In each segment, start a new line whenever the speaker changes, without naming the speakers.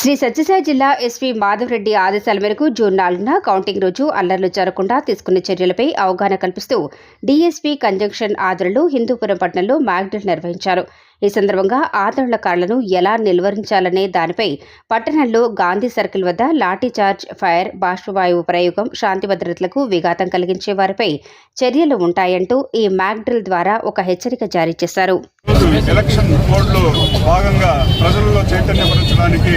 శ్రీ సత్యసాయి జిల్లా ఎస్పీ మాధవరెడ్డి ఆదేశాల మేరకు జూన్ నాలుగున కౌంటింగ్ రోజు అల్లర్లు జరగకుండా తీసుకున్న చర్యలపై అవగాహన కల్పిస్తూ డీఎస్పీ కంజంక్షన్ ఆధ్వర్యంలో హిందూపురం పట్టణంలో మ్యాగ్డిల్ నిర్వహించారు. ఈ సందర్భంగా ఆందోళనకారులను ఎలా నిలువరించాలనే దానిపై పట్టణంలో గాంధీ సర్కిల్ వద్ద లాఠీచార్జ్ ఫైర్ బాష్పవాయువు ప్రయోగం శాంతి భద్రతలకు విఘాతం కలిగించే వారిపై చర్యలు ఉంటాయంటూ ఈ మ్యాగ్డ్రిల్ ద్వారా ఒక హెచ్చరిక జారీ చేశారు.
ఎలక్షన్ భాగంగా చైతన్యపరచడానికి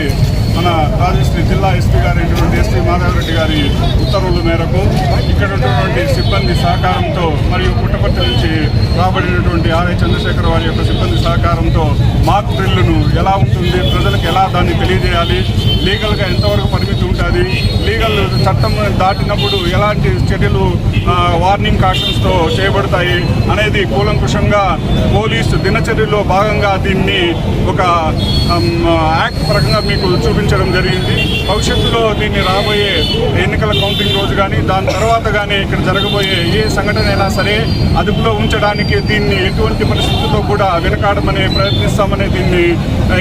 మన రాజశ్రీ జిల్లా ఎస్పీ గారు అయినటువంటి ఎస్పీ మాధవరెడ్డి గారి ఉత్తర్వుల మేరకు ఇక్కడ ఉన్నటువంటి సిబ్బంది సహకారంతో మరియు పుట్టపర్తి నుంచి రాబడినటువంటి ఆర్ఐ చంద్రశేఖర్ వారి యొక్క సిబ్బంది సహకారంతో మాక్ డ్రిల్లును ఎలా ఉంటుంది ప్రజలకు ఎలా దాన్ని తెలియజేయాలి లీగల్గా ఎంతవరకు పరిమితి ఉంటుంది లీగల్ చట్టం దాటినప్పుడు ఎలాంటి చర్యలు వార్నింగ్ కాషన్స్తో చేయబడతాయి అనేది కూలంకుషంగా పోలీసు దినచర్యలో భాగంగా దీన్ని ఒక యాక్ట్ పరంగా మీకు చూపించడం జరిగింది. భవిష్యత్తులో దీన్ని రాబోయే ఎన్నికల కౌంటింగ్ రోజు కానీ దాని తర్వాత కానీ ఇక్కడ జరగబోయే ఏ సంఘటన అయినా సరే అదుపులో ఉంచడానికి దీన్ని ఎటువంటి పరిస్థితుల్లో కూడా వెనకాడమని ప్రయత్నిస్తామని దీన్ని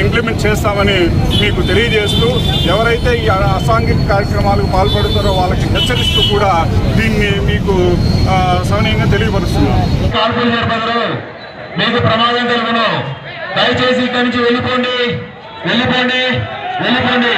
ఇంప్లిమెంట్ చేస్తామని మీకు తెలియజేస్తూ ఎవరైతే ఈ అసాంఘిక కార్యక్రమాలకు పాల్పడుతారో వాళ్ళకి హెచ్చరిస్తూ కూడా దీన్ని మీకు సహనీయంగా తెలియపరుస్తున్నాం.
మీకు ప్రమాదం కలుగును. దయచేసి ఇక్కడి నుంచి వెళ్ళిపోండి. వెళ్ళిపోండి. వెళ్ళిపోండి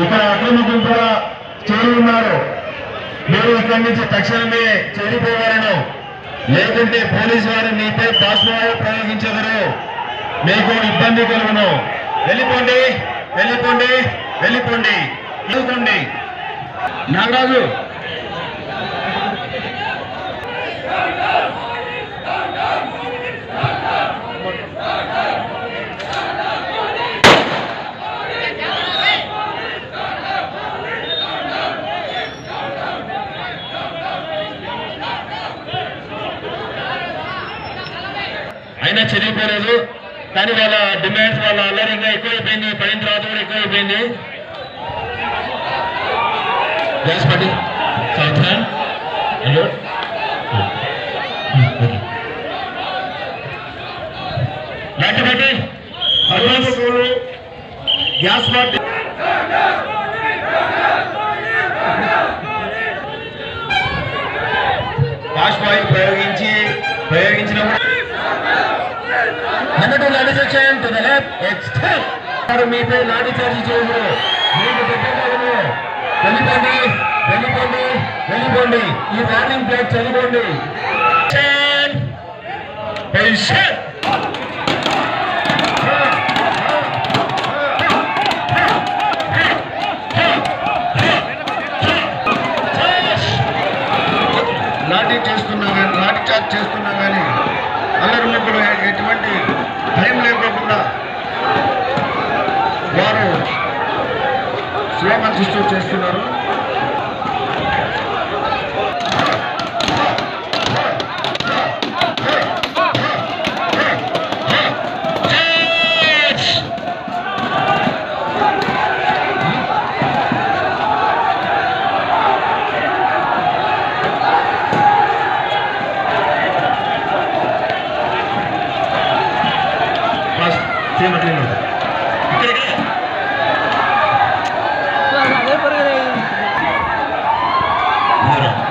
ఇక్కడ అక్రమ గుంపుల చేరి ఉన్నారు మీరు ఇక్కడి నుంచి తక్షణమే చేరిపోగలను లేకుంటే పోలీసు వారు మీపై పాస్వాయు ప్రయోగించెదరు మీకు ఇబ్బంది కలుగును. వెళ్ళిపోండి వెళ్ళిపోండి. వెళ్ళిపోండి. వెళ్ళిపోండి. నాగరాజు అయినా చదివిపోలేదు. కానీ వాళ్ళ డిమాండ్స్ వాళ్ళ అల్లరి ఇంకా ఎక్కువైపోయింది పడిన తర్వాత కూడా ఎక్కువైపోయింది. గ్యాస్ పట్టి సాధ్యం హలో లాంటి పట్టి అడ్వాన్స్ గ్యాస్ పట్టి బాష్పాయి ప్రయోగించి ప్రయోగించినప్పుడు అన్నట్టు లాఠీ చార్జ్ చేయండి టు ద లెఫ్ట్. ఎక్స్టెండ్ వారు మీపై లాఠీ చార్జ్ చేయరు మీకు పెట్టగలను వెళ్ళిపోండి. వెళ్ళిపోండి. వెళ్ళిపోండి. ఈ వార్నింగ్ ప్లేట్ చదువుకోండి Patient. లాఠీ చేస్తున్నా కానీ లాఠీ చార్జ్ చేస్తున్నా కానీ అందరూ ఇప్పుడు ఎటువంటి భయం లేకుండా వారు స్లోగన్స్ ఇస్తూ చేస్తున్నారు. Bueno.